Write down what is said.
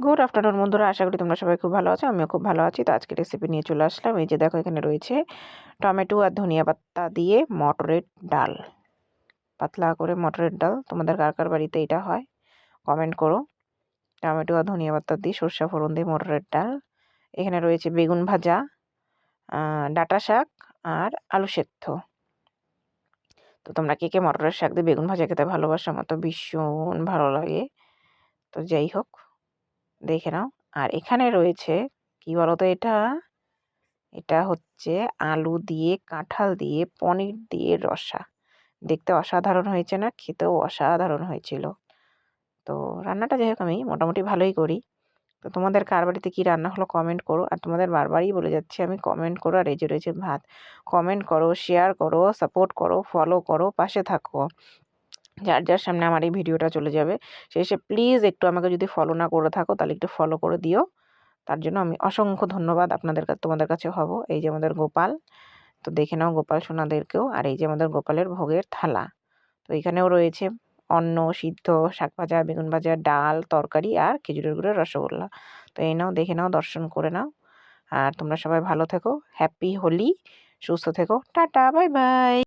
Good afternoon বন্ধুরা, আশা করি তোমরা সবাই খুব ভালো আছো, আমিও খুব ভালো আছি। তো আজকে রেসিপি নিয়ে চলে আসলাম, এই যে দেখো এখানে রয়েছে টমেটো আর ধনিয়া পাতা দিয়ে মটরের ডাল। পাতলা করে মটরের ডাল, তোমাদের কার কার বাড়িতে এটা হয় কমেন্ট করো। টমেটো আর ধনিয়া পাতা দিয়ে সর্ষা ফোড়ন দিয়ে মটরের ডাল। এখানে রয়েছে বেগুন ভাজা ডাটা শাক আর আলু সেদ্ধ। তো তোমরা কে কে মটরের শাক দিয়ে বেগুন ভাজা খেতে ভালোবাসো, আমার তো ভীষণ ভালো লাগে। তো যাই হোক দেখে নাও। আর এখানে রয়েছে, কি বলতো এটা? এটা হচ্ছে আলু দিয়ে, কাঁঠাল দিয়ে, পনির দিয়ে রসা। দেখতে অসাধারণ হয়েছে না? খেতেও অসাধারণ হয়েছিল। তো রান্নাটা যাই হোক আমি মোটামুটি ভালোই করি। তো তোমাদের কার বাড়িতে কী রান্না হলো কমেন্ট করো। আর তোমাদের বারবারই বলে যাচ্ছি আমি কমেন্ট করো। আর এই যে রয়েছে ভাত কমেন্ট করো শেয়ার করো সাপোর্ট করো ফলো করো, পাশে থাকো। যার যার সামনে আমার এই ভিডিওটা চলে যাবে। সে সে প্লিজ একটু আমাকে যদি ফলো না করে থাকো, তাহলে একটু ফলো করে দিও। তার জন্য আমি অসংখ্য ধন্যবাদ আপনাদের তোমাদের কাছে হব। এই যে আমাদের গোপাল, তো দেখে নাও গোপাল সোনাদেরকেও। আর এই যে আমাদের গোপালের ভোগের থালা, তো এখানেও রয়েছে অন্ন, সিদ্ধ, শাক ভাজা, বেগুন ভাজা, ডাল, তরকারি আর খেজুরের গুঁড়োর রসগোল্লা। তো এই নাও, দেখে নাও, দর্শন করে নাও। আর তোমরা সবাই ভালো থেকো হ্যাপি হোলি, সুস্থ থেকো। Tata bye bye